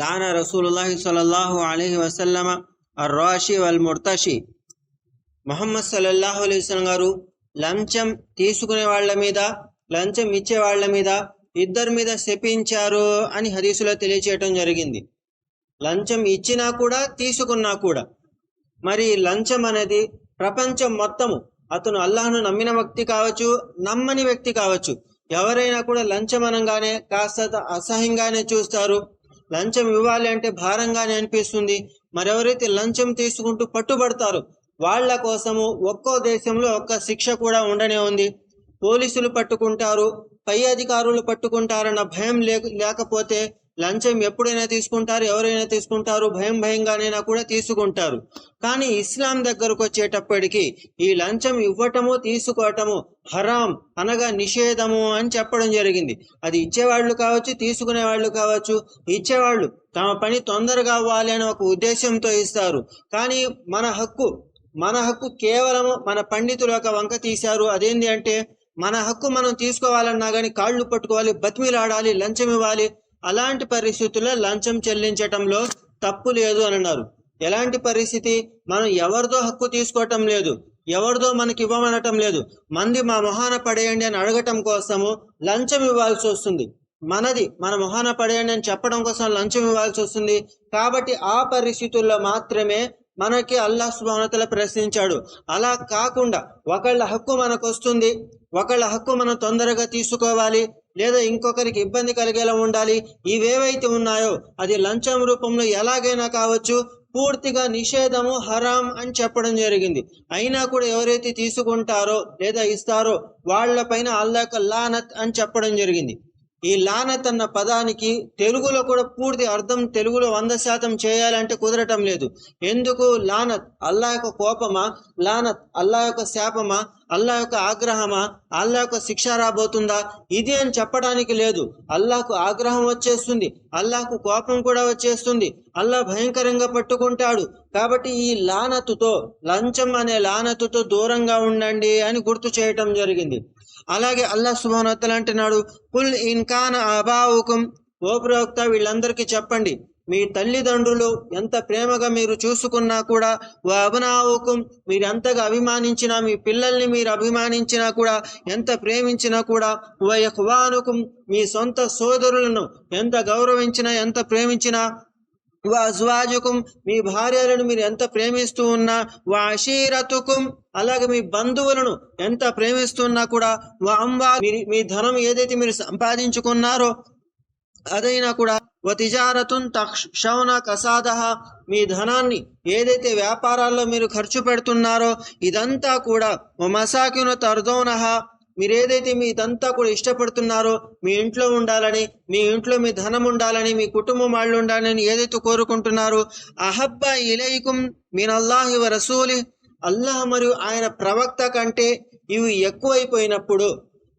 లాన రసూలుల్లాహి సలల్లాహు అలైహి వసల్లమ అర్రాషి వల్ ముర్తషి మొహమ్మద్ సల్లల్లాహు అలైహి గారు లంచం తీసుకునే వాళ్ళ మీద లంచం ఇచ్చే వాళ్ళ మీద ఇద్దరి మీద శపించారు అని హదీసులో తెలియచేయటం జరిగింది. లంచం ఇచ్చినా కూడా తీసుకున్నా కూడా. మరి లంచం అనేది ప్రపంచం మొత్తము అతను అల్లాహ్ను నమ్మిన వ్యక్తి కావచ్చు నమ్మని వ్యక్తి కావచ్చు. ఎవరైనా కూడా లంచం అనగానే కాస్త అసహ్యంగానే చూస్తారు. లంచం ఇవ్వాలి అంటే భారంగానే అనిపిస్తుంది. మరెవరైతే లంచం తీసుకుంటూ పట్టుబడతారు వాళ్ళ కోసము ఒక్కో దేశంలో ఒక్క శిక్ష కూడా ఉండనే ఉంది. పోలీసులు పట్టుకుంటారు పై అధికారులు పట్టుకుంటారన్న భయం లేకపోతే లంచం ఎప్పుడైనా తీసుకుంటారు ఎవరైనా తీసుకుంటారు భయం భయంగానైనా కూడా తీసుకుంటారు. కానీ ఇస్లాం దగ్గరకు వచ్చేటప్పటికి ఈ లంచం ఇవ్వటము తీసుకోవటము హరాం అనగా నిషేధము అని చెప్పడం జరిగింది. అది ఇచ్చేవాళ్ళు కావచ్చు తీసుకునే వాళ్ళు కావచ్చు ఇచ్చేవాళ్ళు తమ పని తొందరగా అవ్వాలి అని ఒక ఉద్దేశంతో ఇస్తారు. కానీ మన హక్కు మన హక్కు కేవలము మన పండితులు ఒక వంక తీశారు. అదేంటి అంటే మన హక్కు మనం తీసుకోవాలన్నా కానీ కాళ్ళు పట్టుకోవాలి బతిమిలాడాలి లంచం ఇవ్వాలి. అలాంటి పరిస్థితుల్లో లంచం చెల్లించటంలో తప్పు లేదు అని అన్నారు ఎలాంటి పరిస్థితి? మనం ఎవరిదో హక్కు తీసుకోవటం లేదు. ఎవరిదో మనకి ఇవ్వమనటం లేదు. మంది మా మొహాన పడేయండి అని అడగటం కోసము లంచం ఇవ్వాల్సి వస్తుంది. మనది మన మొహాన పడేయండి అని చెప్పడం కోసం లంచం ఇవ్వాల్సి వస్తుంది. కాబట్టి ఆ పరిస్థితుల్లో మాత్రమే మనకి అల్లాహ్ సుబానతల ప్రశ్నించాడు. అలా కాకుండా ఒకళ్ళ హక్కు మనకు వస్తుంది ఒకళ్ళ హక్కు మనం తొందరగా తీసుకోవాలి. లేదా ఇంకొకరికి ఇబ్బంది కలిగేలా ఉండాలి. ఇవేవైతే ఉన్నాయో అది లంచం రూపంలో ఎలాగైనా కావచ్చు పూర్తిగా నిషేధము హరాం అని చెప్పడం జరిగింది. అయినా కూడా ఎవరైతే తీసుకుంటారో లేదా ఇస్తారో వాళ్ళ పైన అల్లాహ్ లానత్ అని చెప్పడం జరిగింది. ఈ లానత్ అన్న పదానికి తెలుగులో కూడా పూర్తి అర్థం తెలుగులో వంద శాతం చేయాలంటే కుదరటం లేదు. ఎందుకు? లానత్ అల్లా యొక్క కోపమా? లానత్ అల్లా యొక్క శాపమా? అల్లా యొక్క ఆగ్రహమా? అల్లా యొక్క శిక్ష రాబోతుందా? ఇది అని చెప్పడానికి లేదు. అల్లాకు ఆగ్రహం వచ్చేస్తుంది. అల్లాకు కోపం కూడా వచ్చేస్తుంది. అల్లా భయంకరంగా పట్టుకుంటాడు. కాబట్టి ఈ లానతుతో లంచం అనే లానతుతో దూరంగా ఉండండి అని గుర్తు చేయటం జరిగింది. అలాగే అల్లా సుభానత్తలు అంటున్నాడు కుల్ ఇన్కాన అబావుకం ఓ ప్రవక్త వీళ్ళందరికీ చెప్పండి మీ తల్లిదండ్రులు ఎంత ప్రేమగా మీరు చూసుకున్నా కూడా ఓ అభినావుకం మీరు ఎంతగా అభిమానించినా మీ పిల్లల్ని మీరు అభిమానించినా కూడా ఎంత ప్రేమించినా కూడా ఓ యహ్వానుకుం మీ సొంత సోదరులను ఎంత గౌరవించినా ఎంత ప్రేమించినా అజ్వాజుకుం మీ భార్యలను మీరు ఎంత ప్రేమిస్తూ ఉన్నా వా అషీరతుకుం అలాగే మీ బంధువులను ఎంత ప్రేమిస్తున్నా కూడా వా అంబా మీ- మీ ధనం ఏదైతే మీరు సంపాదించుకున్నారో అదైనా కూడా వ తిజారతున్ తక్షౌన కసాదహ మీ ధనాన్ని ఏదైతే వ్యాపారాల్లో మీరు ఖర్చు పెడుతున్నారో ఇదంతా కూడా మసాకిను తర్దోనహ మీరు ఏదైతే మీ ఇదంతా కూడా ఇష్టపడుతున్నారో మీ ఇంట్లో ఉండాలని మీ ఇంట్లో మీ ధనం ఉండాలని మీ కుటుంబం వాళ్ళు ఉండాలని ఏదైతే కోరుకుంటున్నారో అహబ్బ ఇలైకుం మీన్ అల్లాహి రసూలి అల్లాహ్ మరియు ఆయన ప్రవక్త కంటే ఇవి ఎక్కువైపోయినప్పుడు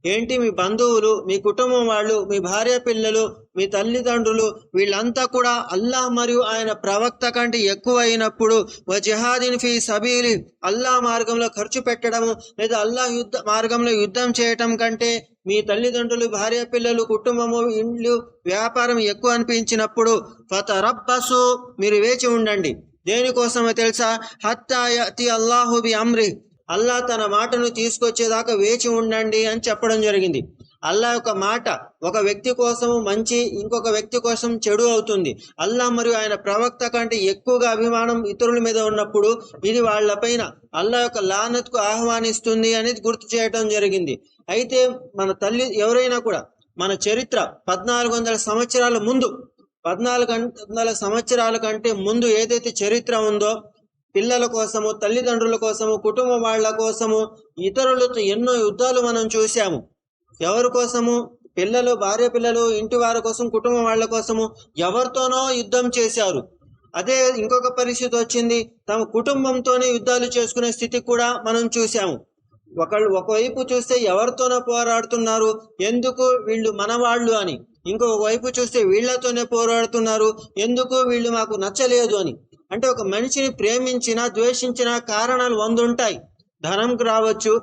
ఏంటి మీ బంధువులు మీ కుటుంబం వాళ్ళు మీ భార్య పిల్లలు మీ తల్లిదండ్రులు వీళ్ళంతా కూడా అల్లాహ్ మరియు ఆయన ప్రవక్త కంటే ఎక్కువ అయినప్పుడు వ జిహాదిన్ ఫీ సబీలి అల్లాహ్ మార్గంలో ఖర్చు పెట్టడము లేదా అల్లాహ్ యుద్ధ మార్గంలో యుద్ధం చేయటం కంటే మీ తల్లిదండ్రులు భార్య పిల్లలు కుటుంబము ఇండ్లు వ్యాపారం ఎక్కువ అనిపించినప్పుడు ఫతరబ్బసు మీరు వేచి ఉండండి. దేనికోసమో తెలుసా? హత్తా యతి అల్లాహు బి అమ్రి అల్లా తన మాటను తీసుకొచ్చేదాకా వేచి ఉండండి అని చెప్పడం జరిగింది. అల్లా యొక్క మాట ఒక వ్యక్తి కోసం మంచి ఇంకొక వ్యక్తి కోసం చెడు అవుతుంది. అల్లా మరియు ఆయన ప్రవక్త కంటే ఎక్కువగా అభిమానం ఇతరుల మీద ఉన్నప్పుడు ఇది వాళ్ళపైన అల్లా యొక్క లానత్కు ఆహ్వానిస్తుంది అనేది గుర్తు చేయటం జరిగింది. అయితే మన తల్లి ఎవరైనా కూడా మన చరిత్ర పద్నాలుగు వందల సంవత్సరాల ముందు పద్నాలుగు వందల సంవత్సరాల కంటే ముందు ఏదైతే చరిత్ర ఉందో పిల్లల కోసము తల్లిదండ్రుల కోసము కుటుంబ వాళ్ళ కోసము ఇతరులతో ఎన్నో యుద్ధాలు మనం చూశాము. ఎవరి కోసము? పిల్లలు భార్య పిల్లలు ఇంటి వారి కోసం కుటుంబం వాళ్ళ కోసము ఎవరితోనో యుద్ధం చేశారు. అదే ఇంకొక పరిస్థితి వచ్చింది. తమ కుటుంబంతోనే యుద్ధాలు చేసుకునే స్థితి కూడా మనం చూసాము ఒకళ్ళు ఒకవైపు చూస్తే ఎవరితోనో పోరాడుతున్నారు ఎందుకు వీళ్ళు మనవాళ్ళు అని. ఇంకొక వైపు చూస్తే వీళ్ళతోనే పోరాడుతున్నారు ఎందుకు వీళ్ళు మాకు నచ్చలేదు అని. అంటే ఒక మనిషిని ప్రేమించినా ద్వేషించిన కారణాలు వంద ఉంటాయి ధనంకు రావచ్చు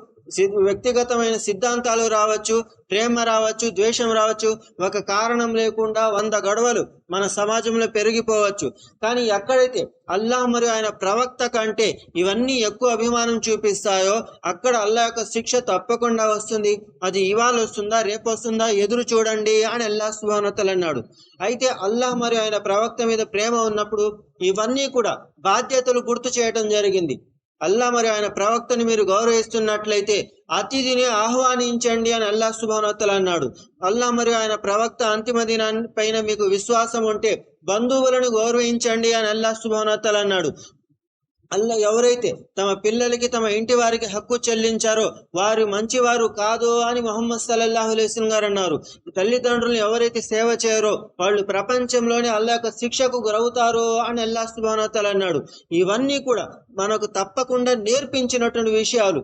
వ్యక్తిగతమైన సిద్ధాంతాలు రావచ్చు ప్రేమ రావచ్చు ద్వేషం రావచ్చు ఒక కారణం లేకుండా వంద గొడవలు మన సమాజంలో పెరిగిపోవచ్చు. కానీ ఎక్కడైతే అల్లాహ్ మరియు ఆయన ప్రవక్త కంటే ఇవన్నీ ఎక్కువ అభిమానం చూపిస్తాయో అక్కడ అల్లాహ్ యొక్క శిక్ష తప్పకుండా వస్తుంది. అది ఇవాళ వస్తుందా రేపు వస్తుందా ఎదురు చూడండి అని అల్లా సుభానతలు అన్నాడు. అయితే అల్లాహ్ మరియు ఆయన ప్రవక్త మీద ప్రేమ ఉన్నప్పుడు ఇవన్నీ కూడా బాధ్యతలు గుర్తు చేయడం జరిగింది. అల్లా మరి ఆయన ప్రవక్తను మీరు గౌరవిస్తున్నట్లయితే అతిథిని ఆహ్వానించండి అని అల్లా సుభానోత్తలు అన్నాడు. అల్లా మరి ఆయన ప్రవక్త అంతిమ దినాన్ని పైన మీకు విశ్వాసం ఉంటే బంధువులను గౌరవించండి అని అల్లా సుభానోత్తలు అన్నాడు. అల్ల ఎవరైతే తమ పిల్లలకి తమ ఇంటి వారికి హక్కు చెల్లించారో వారు మంచివారు కాదు అని మొహమ్మద్ సల్లల్లాహు అలైస్లం గారు అన్నారు. తల్లిదండ్రులు ఎవరైతే సేవ చేయరో వాళ్ళు ప్రపంచంలోనే అల్లా యొక్క శిక్షకు గురవుతారో అని అల్లా సుబానతలు అన్నాడు. ఇవన్నీ కూడా మనకు తప్పకుండా నేర్పించినటువంటి విషయాలు.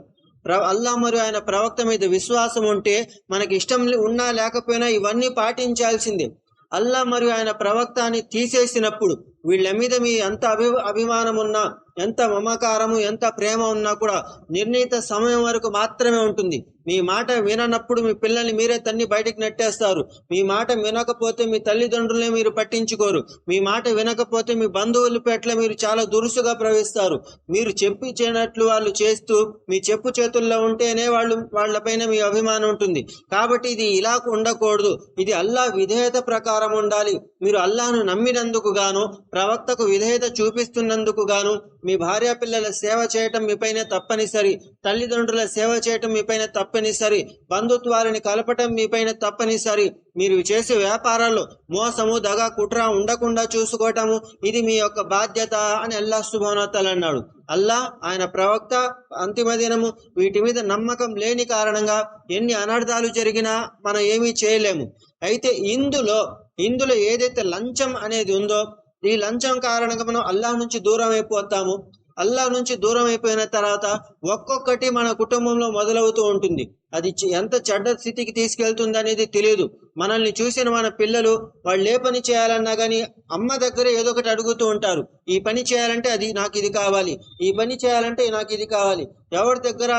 అల్లా మరియు ఆయన ప్రవక్త మీద విశ్వాసం ఉంటే మనకి ఇష్టం లే- ఉన్నా లేకపోయినా ఇవన్నీ పాటించాల్సిందే. అల్లా మరియు ఆయన ప్రవక్త అని తీసేసినప్పుడు వీళ్ళ మీద మీ ఎంత అభి అభిమానం ఉన్నా ఎంత మమకారము ఎంత ప్రేమ ఉన్నా కూడా నిర్ణీత సమయం వరకు మాత్రమే ఉంటుంది. మీ మాట విననప్పుడు మీ పిల్లల్ని మీరే తన్ని బయటకు నెట్టేస్తారు. మీ మాట వినకపోతే మీ తల్లిదండ్రులే మీరు పట్టించుకోరు. మీ మాట వినకపోతే మీ బంధువుల పెట్ల మీరు చాలా దురుసుగా ప్రవేశిస్తారు. మీరు చెప్పు చేయనట్లు వాళ్ళు చేస్తూ మీ చెప్పు చేతుల్లో ఉంటేనే వాళ్ళు వాళ్ళపైన మీ అభిమానం ఉంటుంది. కాబట్టి ఇది ఇలా ఉండకూడదు. ఇది అల్లా విధేయత ప్రకారం ఉండాలి. మీరు అల్లాను నమ్మినందుకు గాను ప్రవక్తకు విధేయత చూపిస్తున్నందుకు గాను మీ భార్య పిల్లల సేవ చేయటం మీపైన తప్పనిసరి తల్లిదండ్రుల సేవ చేయటం మీపైన తప్పనిసరి బంధుత్వాలని కలపటం మీపైన తప్పనిసరి. మీరు చేసే వ్యాపారాల్లో మోసము దగ కుట్ర ఉండకుండా చూసుకోవటము ఇది మీ యొక్క బాధ్యత అని అల్లా సుభానతలు అన్నాడు. అల్లా ఆయన ప్రవక్త అంతిమ దినము వీటి మీద నమ్మకం లేని కారణంగా ఎన్ని అనర్థాలు జరిగినా మనం ఏమీ చేయలేము. అయితే ఇందులో ఇందులో ఏదైతే లంచం అనేది ఉందో ఈ లంచం కారణంగా మనం అల్లాహ్ నుంచి దూరం అయిపోతాము. అల్లా నుంచి దూరం అయిపోయిన తర్వాత ఒక్కొక్కటి మన కుటుంబంలో మొదలవుతూ ఉంటుంది. అది ఎంత చెడ్డ స్థితికి తీసుకెళ్తుంది అనేది తెలియదు మనల్ని చూసిన మన పిల్లలు వాళ్ళు ఏ పని చేయాలన్నా కానీ అమ్మ దగ్గర ఏదో ఒకటి అడుగుతూ ఉంటారు. ఈ పని చేయాలంటే అది నాకు ఇది కావాలి. ఈ పని చేయాలంటే నాకు ఇది కావాలి. ఎవరి దగ్గర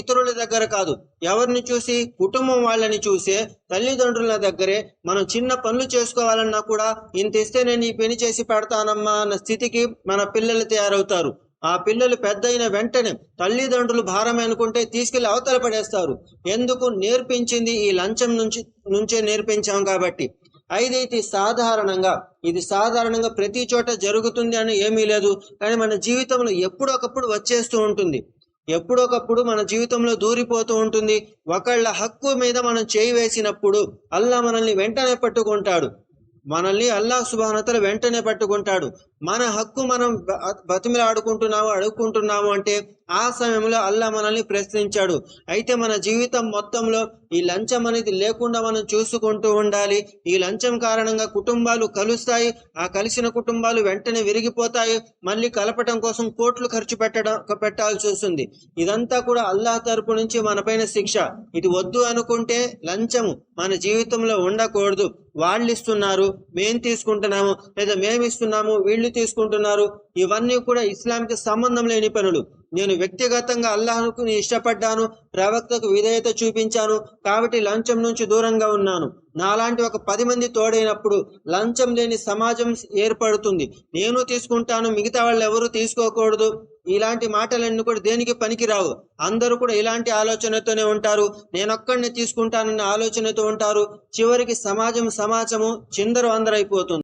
ఇతరుల దగ్గర కాదు. ఎవరిని చూసి కుటుంబం వాళ్ళని చూసే తల్లిదండ్రుల దగ్గరే మనం చిన్న పనులు చేసుకోవాలన్నా కూడా ఇంత ఇస్తే నేను ఈ పని చేసి పెడతానమ్మా అన్న స్థితికి మన పిల్లలు తయారవుతారు. ఆ పిల్లలు పెద్దయిన వెంటనే తల్లిదండ్రులు భారం అనుకుంటే తీసుకెళ్ళి అవతల పడేస్తారు. ఎందుకు? నేర్పించింది ఈ లంచం నుంచి నుంచే నేర్పించాం కాబట్టి. అయితే సాధారణంగా ఇది సాధారణంగా ప్రతి చోట జరుగుతుంది అని ఏమీ లేదు. కానీ మన జీవితంలో ఎప్పుడొకప్పుడు వచ్చేస్తూ ఉంటుంది. ఎప్పుడొకప్పుడు మన జీవితంలో దూరిపోతూ ఉంటుంది. ఒకళ్ళ హక్కు మీద మనం చేయి వేసినప్పుడు అల్లా మనల్ని వెంటనే పట్టుకుంటాడు. మనల్ని అల్లా సుభానతలు వెంటనే పట్టుకుంటాడు. మన హక్కు మనం బతుమిలు ఆడుకుంటున్నాము అడుక్కుంటున్నాము అంటే ఆ సమయంలో అల్లా మనల్ని ప్రశ్నించాడు. అయితే మన జీవితం మొత్తంలో ఈ లంచం అనేది లేకుండా మనం చూసుకుంటూ ఉండాలి. ఈ లంచం కారణంగా కుటుంబాలు కలుస్తాయి. ఆ కలిసిన కుటుంబాలు వెంటనే విరిగిపోతాయి. మళ్ళీ కలపటం కోసం కోట్లు ఖర్చు పెట్టడం పెట్టాల్సి వస్తుంది. ఇదంతా కూడా అల్లాహ్ తరపు నుంచి మనపైన శిక్ష. ఇది వద్దు అనుకుంటే లంచము మన జీవితంలో ఉండకూడదు. వాళ్ళు ఇస్తున్నారు మేం తీసుకుంటున్నాము లేదా మేము ఇస్తున్నాము వీళ్ళు తీసుకుంటున్నారు. ఇవన్నీ కూడా ఇస్లాంకి సంబంధం లేని పనులు. నేను వ్యక్తిగతంగా అల్లాహ్కు ఇష్టపడ్డాను ప్రవక్తకు విధేయత చూపించాను కాబట్టి లంచం నుంచి దూరంగా ఉన్నాను. నాలాంటి ఒక పది మంది తోడైనప్పుడు లంచం లేని సమాజం ఏర్పడుతుంది. నేను తీసుకుంటాను మిగతా వాళ్ళు ఎవరు తీసుకోకూడదు. ఇలాంటి మాటలన్నీ కూడా దేనికి పనికిరావు? అందరూ కూడా ఇలాంటి ఆలోచనతోనే ఉంటారు. నేనొక్కడిని తీసుకుంటానన్న ఆలోచనతో ఉంటారు. చివరికి సమాజం సమాజము చిందరు అందరైపోతుంది